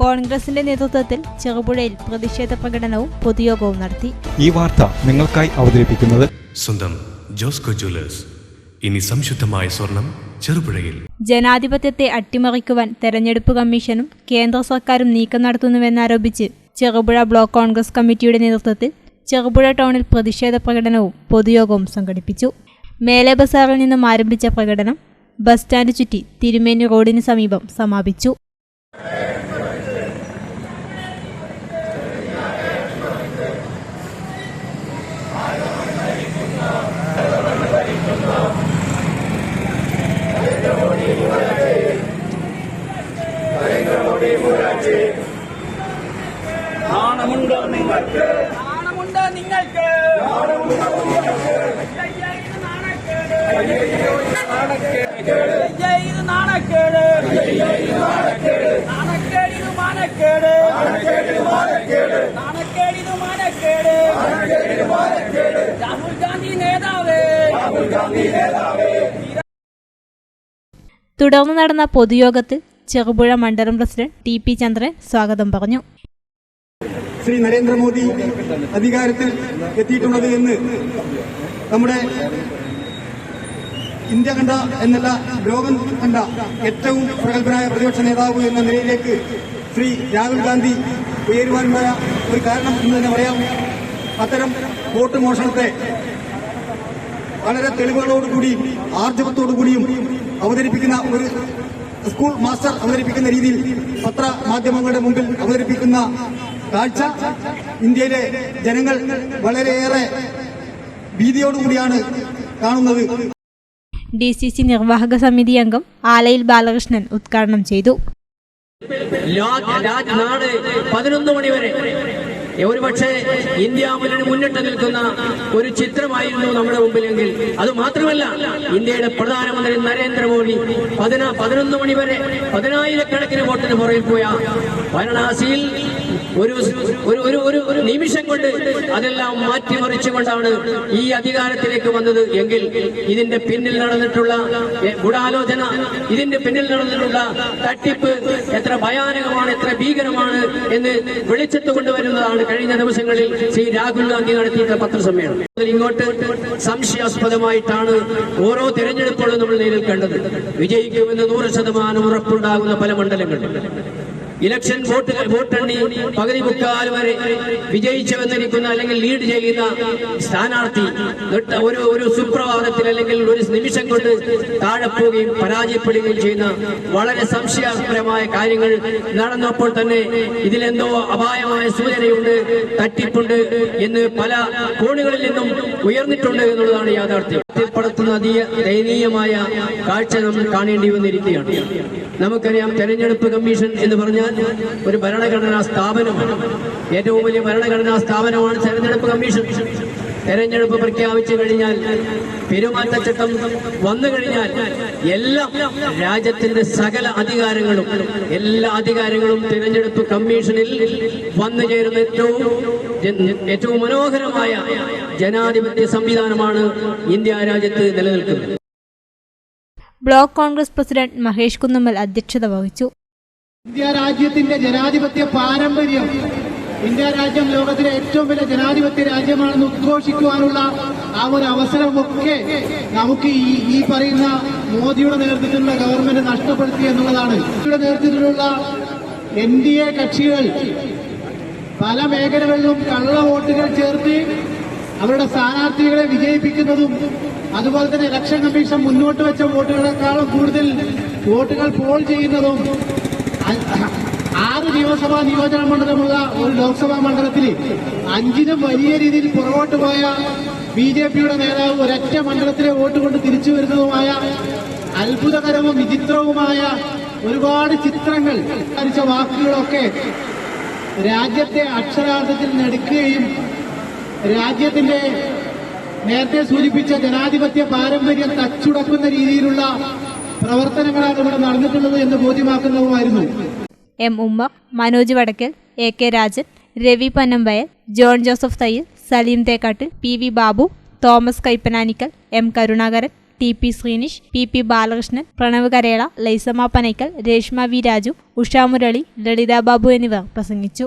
കോൺഗ്രസിന്റെ നേതൃത്വത്തിൽ ചെറുപുഴയിൽ പ്രതിഷേധ പ്രകടനവും പൊതുയോഗവും നടത്തി. ഈ വാർത്ത നിങ്ങൾക്കായി അവതരിപ്പിക്കുന്നത് സ്വന്തം ജോസ്കോ ജ്വല്ലേഴ്സ്. ഇനി സംശുദ്ധമായ സ്വർണം ചെറുപുഴയിൽ. ജനാധിപത്യത്തെ അട്ടിമറിക്കുവാൻ തെരഞ്ഞെടുപ്പ് കമ്മീഷനും കേന്ദ്ര സർക്കാരും നീക്കം നടത്തുന്നുവെന്നാരോപിച്ച് ചെറുപുഴ ബ്ലോക്ക് കോൺഗ്രസ് കമ്മിറ്റിയുടെ നേതൃത്വത്തിൽ ചെറുപുഴ ടൗണിൽ പ്രതിഷേധ പ്രകടനവും പൊതുയോഗവും സംഘടിപ്പിച്ചു. മേലെ ബസാറിൽ നിന്നും ആരംഭിച്ച പ്രകടനം ബസ് സ്റ്റാൻഡ് ചുറ്റി തിരുമേനി റോഡിന് സമീപം സമാപിച്ചു. നാണമുണ്ടോ നിങ്ങൾക്ക് നാണമുണ്ടോ നിങ്ങൾക്ക് ഇത് നാണക്കേട്. നാണക്കേടിനു മാനക്കേട് നാണക്കേട് നാണക്കേട് ഇത് മാനക്കേട് നാണക്കേട് ഗാന്ധി മാനക്കേട് രാഹുൽ ഗാന്ധി നേതാവേ തുടർന്ന് നടന്ന പൊതുയോഗത്തിൽ ചെറുപുഴ മണ്ഡലം പ്രസിഡന്റ് ടി പി ചന്ദ്രൻ സ്വാഗതം പറഞ്ഞു ശ്രീ നരേന്ദ്രമോദി അധികാരത്തിൽ എത്തിയിട്ടുള്ളത് എന്ന് നമ്മുടെ ഇന്ത്യ കണ്ട എന്നല്ല ലോകം കണ്ട ഏറ്റവും പ്രഗത്ഭനായ പ്രതിപക്ഷ നേതാവ് എന്ന നിലയിലേക്ക് ശ്രീ രാഹുൽ ഗാന്ധി ഉയരുവാനുണ്ടായ ഒരു കാരണം എന്ന് തന്നെ പറയാം. അത്തരം വോട്ട് മോഷണത്തെ വളരെ തെളിവുകളോടുകൂടിയും ആർജവത്തോടുകൂടിയും അവതരിപ്പിക്കുന്ന ഒരു സ്കൂൾ മാസ്റ്റർ അവതരിപ്പിക്കുന്ന രീതിയിൽ പത്ര മാധ്യമങ്ങളുടെ മുമ്പിൽ അവതരിപ്പിക്കുന്ന കാഴ്ച ഇന്ത്യയിലെ ജനങ്ങൾ വളരെയേറെ ഭീതിയോടുകൂടിയാണ് കാണുന്നത്. ഡി സി സി നിർവാഹക സമിതി അംഗം ആലയിൽ ബാലകൃഷ്ണൻ ഉദ്ഘാടനം ചെയ്തു. രാ- രാ- നാട് പതിനൊന്ന് മണി വരെ ഒരുപക്ഷെ ഇന്ത്യ മുന്നിട്ട് നിൽക്കുന്ന ഒരു ചിത്രമായിരുന്നു നമ്മുടെ മുമ്പിലെങ്കിൽ. അത് മാത്രമല്ല ഇന്ത്യയുടെ പ്രധാനമന്ത്രി നരേന്ദ്രമോദി പതിനാ പതിനൊന്ന് മണി വരെ പതിനായിരക്കണക്കിന് വോട്ടിന് പുറകിൽ പോയ വാരണാസിയിൽ ഒരു ഒരു ഒരു ഒരു നിമിഷം കൊണ്ട് അതെല്ലാം മാറ്റിമറിച്ചുകൊണ്ടാണ് ഈ അധികാരത്തിലേക്ക് വന്നത് എങ്കിൽ ഇതിന്റെ പിന്നിൽ നടന്നിട്ടുള്ള ഗൂഢാലോചന ഇതിന്റെ പിന്നിൽ നടന്നിട്ടുള്ള തട്ടിപ്പ് എത്ര ഭയാനകമാണ് എത്ര ഭീകരമാണ് എന്ന് വെളിച്ചത്ത് കൊണ്ടുവരുന്നതാണ് കഴിഞ്ഞ ദിവസങ്ങളിൽ ശ്രീ രാഹുൽ ഗാന്ധി നടത്തിയിട്ടുള്ള പത്രസമ്മേളനം. ഇങ്ങോട്ട് സംശയാസ്പദമായിട്ടാണ് ഓരോ തെരഞ്ഞെടുപ്പുകളും നമ്മൾ നേരിൽ കണ്ടത്. വിജയിക്കുമെന്ന് നൂറ് ശതമാനം ഉറപ്പുണ്ടാകുന്ന പല മണ്ഡലങ്ങളിൽ ഇലക്ഷൻ വോട്ട് വോട്ടെണ്ണി പകുതി മുക്കാൽ വരെ വിജയിച്ചു വന്നിരിക്കുന്ന അല്ലെങ്കിൽ ലീഡ് ചെയ്യുന്ന സ്ഥാനാർത്ഥി ഒരു ഒരു സുപ്രഭാതത്തിൽ അല്ലെങ്കിൽ ഒരു നിമിഷം കൊണ്ട് താഴെ പോവുകയും പരാജയപ്പെടുകയും ചെയ്യുന്ന വളരെ സംശയാസ്പദമായ കാര്യങ്ങൾ നടന്നപ്പോൾ തന്നെ ഇതിലെന്തോ അപായമായ സൂചനയുണ്ട് തട്ടിപ്പുണ്ട് എന്ന് പല കോണുകളിൽ നിന്നും ഉയർന്നിട്ടുണ്ട് എന്നുള്ളതാണ് യാഥാർത്ഥ്യം. പടത്തുന്ന അതീയ ദയനീയമായ കാഴ്ച നമ്മൾ കാണേണ്ടി വന്നിരിക്കുകയാണ്. നമുക്കറിയാം തെരഞ്ഞെടുപ്പ് കമ്മീഷൻ എന്ന് പറഞ്ഞാൽ ഒരു ഭരണഘടനാ സ്ഥാപനമാണ് ഏറ്റവും വലിയ ഭരണഘടനാ സ്ഥാപനമാണ് തെരഞ്ഞെടുപ്പ് കമ്മീഷൻ. തെരഞ്ഞെടുപ്പ് പ്രഖ്യാപിച്ചു കഴിഞ്ഞാൽ പെരുമാറ്റച്ചട്ടം വന്നു കഴിഞ്ഞാൽ എല്ലാം രാജ്യത്തിന്റെ സകല അധികാരങ്ങളും എല്ലാ അധികാരങ്ങളും തെരഞ്ഞെടുപ്പ് കമ്മീഷനിൽ വന്നു ചേരുന്ന ഏറ്റവും ഏറ്റവും മനോഹരമായ ജനാധിപത്യ സംവിധാനമാണ് ഇന്ത്യ രാജ്യത്ത് നിലനിൽക്കുന്നത്. ബ്ലോക്ക് കോൺഗ്രസ് പ്രസിഡന്റ് മഹേഷ് കുന്നമ്മൽ അധ്യക്ഷത വഹിച്ചു. ഇന്ത്യ രാജ്യത്തിന്റെ ജനാധിപത്യ പാരമ്പര്യം ഇന്ത്യ രാജ്യം ലോകത്തിലെ ഏറ്റവും വലിയ ജനാധിപത്യ രാജ്യമാണെന്ന് ഉദ്ഘോഷിക്കുവാനുള്ള ആ ഒരു അവസരമൊക്കെ നമുക്ക് ഈ ഈ പറയുന്ന മോദിയുടെ നേതൃത്വത്തിലുള്ള ഗവൺമെന്റ് നഷ്ടപ്പെടുത്തി എന്നുള്ളതാണ്. മോദിയുടെ നേതൃത്വത്തിലുള്ള എൻ ഡി എ കക്ഷികൾ പല മേഖലകളിലും കള്ള വോട്ടുകൾ ചേർത്ത് അവരുടെ സ്ഥാനാർത്ഥികളെ വിജയിപ്പിക്കുന്നതും അതുപോലെ തന്നെ ഇലക്ഷൻ കമ്മീഷൻ മുന്നോട്ട് വെച്ച വോട്ടുകളെക്കാളും കൂടുതൽ വോട്ടുകൾ പോൾ ചെയ്യുന്നതും ആറ് നിയമസഭാ നിയോജക മണ്ഡലമുള്ള ഒരു ലോക്സഭാ മണ്ഡലത്തിൽ അഞ്ചിനും വലിയ രീതിയിൽ പുറകോട്ട് പോയ ബി ജെ പിയുടെ നേതാവ് ഒരൊറ്റ മണ്ഡലത്തിലെ വോട്ട് കൊണ്ട് തിരിച്ചു വരുന്നതുമായ അത്ഭുതകരവും വിചിത്രവുമായ ഒരുപാട് ചിത്രങ്ങൾ വാക്കുകളൊക്കെ രാജ്യത്തെ അക്ഷരാർത്ഥത്തിൽ നെടുക്കുകയും രാജ്യത്തിന്റെ നേരത്തെ സൂചിപ്പിച്ച ജനാധിപത്യ പാരമ്പര്യം തച്ചുടക്കുന്ന രീതിയിലുള്ള പ്രവർത്തനങ്ങളാണ് ഇവിടെ നടന്നിട്ടുള്ളത് എന്ന് ബോധ്യമാക്കുന്നതുമായിരുന്നു. M Ummer Manoj Vadakkal A K Rajan Ravi Pannambayal John Joseph Thayyil Saleem Thekkattil P V Babu Thomas Kaippananikkal M Karunakaran T P Sreenish P P Balakrishnan Pranav Karela Laisamma Panackal Reshma V Raju Usha Murali Lalitha Babu എന്നിവർ പ്രസംഗിച്ചു.